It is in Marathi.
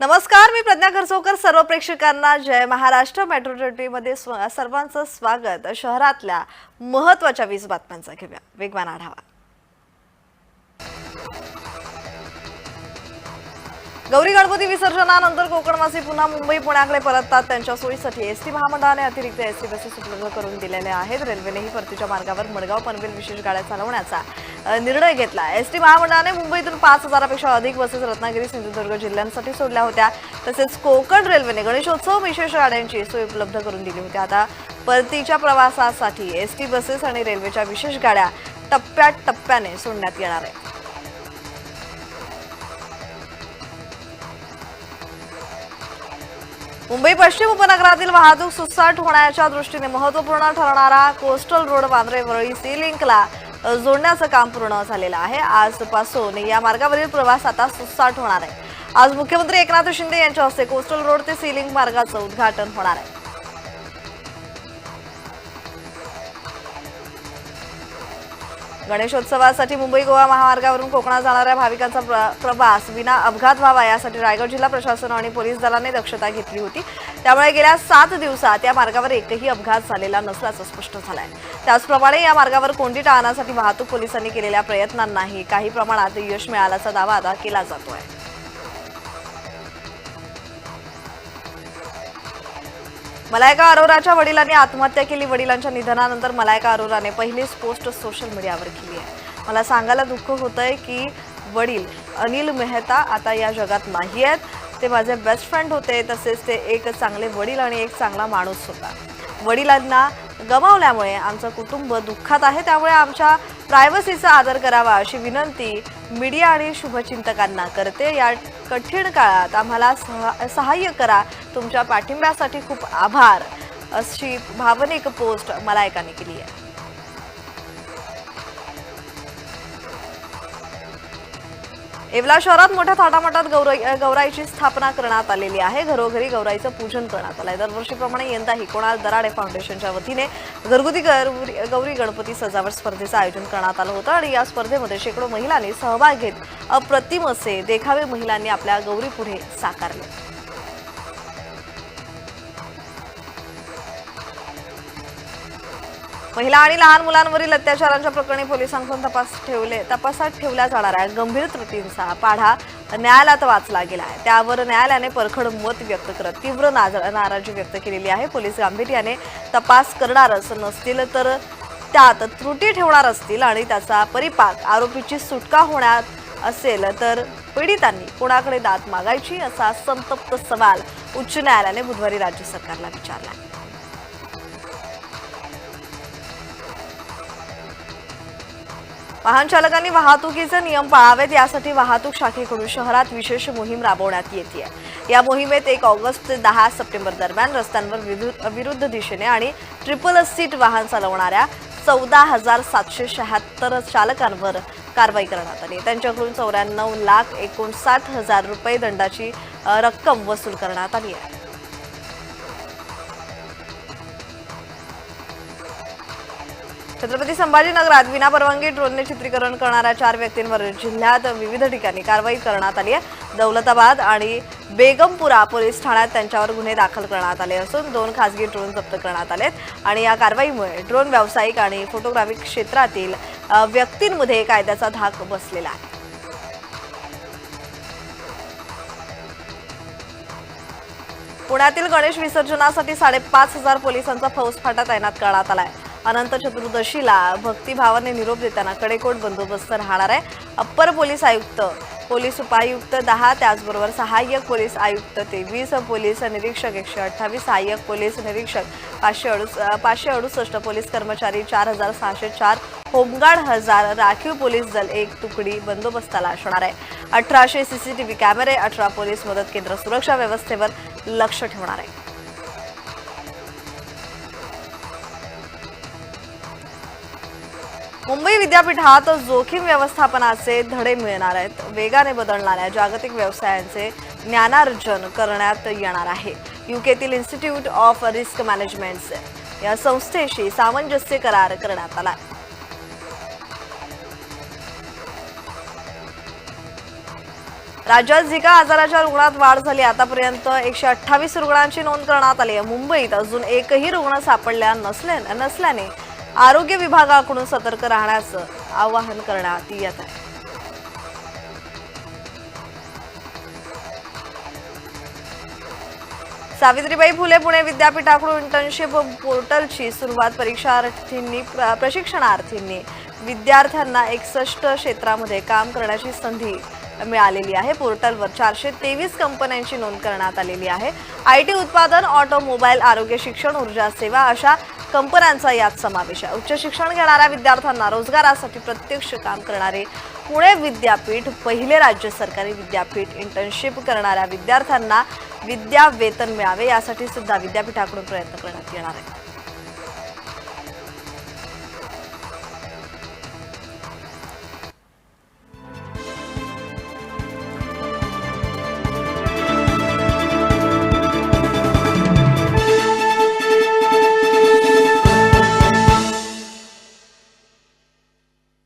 नमस्कार मी प्रज्ञा खरसोकर सर्व प्रेक्षकांना जय महाराष्ट्र मेट्रो मध्ये स्व- सर्वांचं स्वागत. शहरातल्या महत्त्वाच्या वीज बातम्यांचा घेऊया. वेगवान आढावा. गौरी गणपती विसर्जनानंतर कोकणवासी पुन्हा मुंबई पुण्याकडे परततात. त्यांच्या सोयीसाठी एसटी महामंडळाने अतिरिक्त एसटी बसेस उपलब्ध करून दिलेल्या आहेत. रेल्वेनेही परतीच्या मार्गावर मडगाव पनवेल विशेष गाड्या चालवण्याचा निर्णय घेतला. एसटी महामंडळाने मुंबईतून पाच हजारापेक्षा अधिक बसेस रत्नागिरी सिंधुदुर्ग जिल्ह्यांसाठी सोडल्या होत्या. तसेच कोकण रेल्वेने गणेशोत्सव विशेष गाड्यांची सोय उपलब्ध करून दिली होती. आता परतीच्या प्रवासासाठी एसटी बसेस आणि रेल्वेच्या विशेष गाड्या टप्प्यात टप्प्याने सोडण्यात येणार आहे मुंबई पश्चिम उपनगरातील वाहतूक सुसाट होण्याच्या दृष्टीने महत्त्वपूर्ण ठरणारा coastal road Vandre Worli sea लिंकला जोडण्याचं काम पूर्ण झालेलं आहे. आजपासून या मार्गावरील प्रवास आता सुसाट होणार आहे. आज मुख्यमंत्री एकनाथ शिंदे यांच्या हस्ते कोस्टल रोड ते सी लिंक मार्गाचं उद्घाटन होणार आहे. गणेशोत्सवासाठी मुंबई गोवा महामार्गावरून कोकणात जाणाऱ्या भाविकांचा प्रवास विना अपघात व्हावा यासाठी रायगड जिल्हा प्रशासन आणि पोलीस दलाने दक्षता घेतली होती. त्यामुळे गेल्या सात दिवसात या मार्गावर एकही अपघात झालेला नसल्याचं स्पष्ट झालंय. त्याचप्रमाणे या मार्गावर कोंडी टाळण्यासाठी वाहतूक पोलिसांनी केलेल्या प्रयत्नांनाही काही प्रमाणात यश मिळाल्याचा दावा आता केला जातो आहे मलायका अरोराच्या वडिलांनी आत्महत्या केली. वडिलांच्या निधनानंतर मलायका अरोराने पहिलीच पोस्ट सोशल मीडियावर केली आहे. मला सांगायला दुःख होतंय की वडील अनिल मेहता आता या जगात नाही आहेत. ते माझे बेस्ट फ्रेंड होते. तसेच ते एक चांगले वडील आणि एक चांगला माणूस होता. वडिलांना गमावल्यामुळे आमचं कुटुंब दुःखात आहे. त्यामुळे आमच्या प्रायव्हसीचा आदर करावा अशी विनंती मीडिया आणि शुभचिंतकांना करते. या कठीण काळात आम्हाला सहा- सहाय्य करा. तुमच्या पाठिंब्यासाठी खूप आभार. अशी भावनिक पोस्ट मलायकाने केली आहे. येवला शहरात मोठ्या थाटामाटात गौराई गौराईची स्थापना करण्यात आलेली आहे. घरोघरी गौराईचं पूजन करण्यात आलं आहे दरवर्षीप्रमाणे यंदाही कोणाल दराडे फाउंडेशनच्या वतीने घरगुती गौरी गौरी गणपती सजावट स्पर्धेचं आयोजन करण्यात आलं होतं आणि या स्पर्धेमध्ये शेकडो महिलांनी सहभाग घेत अप्रतिम असे देखावे महिलांनी आपल्या गौरी पुढे साकारले. महिला आणि लहान मुलांवरील अत्याचारांच्या प्रकरणी पोलिसांकडून तपास ठेवले तपासात ठेवल्या जाणाऱ्या गंभीर त्रुटींचा पाढा न्यायालयात वाचला गेला आहे. त्यावर न्यायालयाने परखड मत व्यक्त करत तीव्र नाराजी व्यक्त केलेली आहे. पोलीस गांभीर्याने तपास करणारच नसतील तर त्यात त्रुटी ठेवणार असतील आणि त्याचा परिपाक आरोपीची सुटका होण्यात असेल तर पीडितांनी कोणाकडे दात मागायची असा संतप्त सवाल उच्च न्यायालयाने बुधवारी राज्य सरकारला विचारला वाहन चालकांनी वाहतुकीचे नियम पाळावेत यासाठी वाहतूक शाखेकडून शहरात विशेष मोहीम राबवण्यात येते या मोहिमेत एक ऑगस्ट ते दहा सप्टेंबर दरम्यान रस्त्यांवर विरुद्ध दिशेने आणि ट्रिपल सीट वाहन चालवणाऱ्या चौदा हजार सातशे शहात्तर चालकांवर कारवाई करण्यात आली. त्यांच्याकडून चौऱ्याण्णव लाख एकोणसाठ हजार रुपये दंडाची रक्कम वसूल करण्यात आली आहे. छत्रपती संभाजीनगरात विनापरवानगी ड्रोनने चित्रीकरण करणाऱ्या चार व्यक्तींवर जिल्ह्यात विविध ठिकाणी कारवाई करण्यात आली आहे. दौलताबाद आणि बेगमपुरा पोलीस ठाण्यात त्यांच्यावर गुन्हे दाखल करण्यात आले असून दोन खासगी ड्रोन जप्त करण्यात आलेत. आणि या कारवाईमुळे ड्रोन व्यावसायिक आणि फोटोग्राफी क्षेत्रातील व्यक्तींमध्ये कायद्याचा धाक बसलेला आहे. पुण्यातील गणेश विसर्जनासाठी साडेपाच हजार पोलिसांचा फौजफाटा तैनात करण्यात आलाय. अनंत चतुर्दशीला भक्तिभावाने निरोप देताना कडेकोट बंदोबस्त राहणार आहे. अप्पर पोलीस आयुक्त पोलीस उपायुक्त दहा त्याचबरोबर सहाय्यक पोलीस आयुक्त तेवीस पोलीस निरीक्षक एकशे अठ्ठावीस सहाय्यक पोलीस निरीक्षक पाचशे अडुस पाचशे अडुसष्ट पोलीस कर्मचारी चार हजार सहाशे चार होमगार्ड हजार राखीव पोलीस दल एक तुकडी बंदोबस्ताला असणार आहे. अठराशे सी सी टी व्ही कॅमेरे अठरा पोलीस मदत केंद्र सुरक्षा व्यवस्थेवर लक्ष ठेवणार आहे. मुंबई विद्यापीठात जोखीम व्यवस्थापनाचे धडे मिळणार आहेत. वेगाने बदलणाऱ्या जागतिक व्यवसायांचे ज्ञानार्जन करण्यात येणार आहे. युकेतील इन्स्टिट्यूट ऑफ रिस्क मॅनेजमेंट या संस्थेशी सामंजस्य करार करण्यात आला राज्यात झिका आजाराच्या रुग्णात वाढ झाली. आतापर्यंत एकशे अठ्ठावीस रुग्णांची नोंद करण्यात आली आहे. मुंबईत अजून एकही रुग्ण सापडल्या नसल्या नसल्याने आरोग्य विभागाकडून सतर्क राहण्याचं आवाहन करण्यात येत आहे. सावित्रीबाई फुले पुणे विद्यापीठाकडून इंटर्नशिप पोर्टलची सुरुवात परीक्षार्थींनी प्र- प्रशिक्षणार्थींनी विद्यार्थ्यांना एकसष्ट क्षेत्रामध्ये काम करण्याची संधी मिळालेली आहे. पोर्टलवर चारशे तेवीस कंपन्यांची नोंद करण्यात आलेली आहे. आय टी उत्पादन ऑटोमोबाईल आरोग्य शिक्षण ऊर्जा सेवा अशा कंपन्यांचा यात समावेश आहे. उच्च शिक्षण घेणाऱ्या विद्यार्थ्यांना रोजगारासाठी प्रत्यक्ष काम करणारे पुणे विद्यापीठ पहिले राज्य सरकारी विद्यापीठ इंटर्नशिप करणाऱ्या विद्यार्थ्यांना विद्या वेतन मिळावे यासाठी सुद्धा विद्यापीठाकडून प्रयत्न करण्यात येणार आहे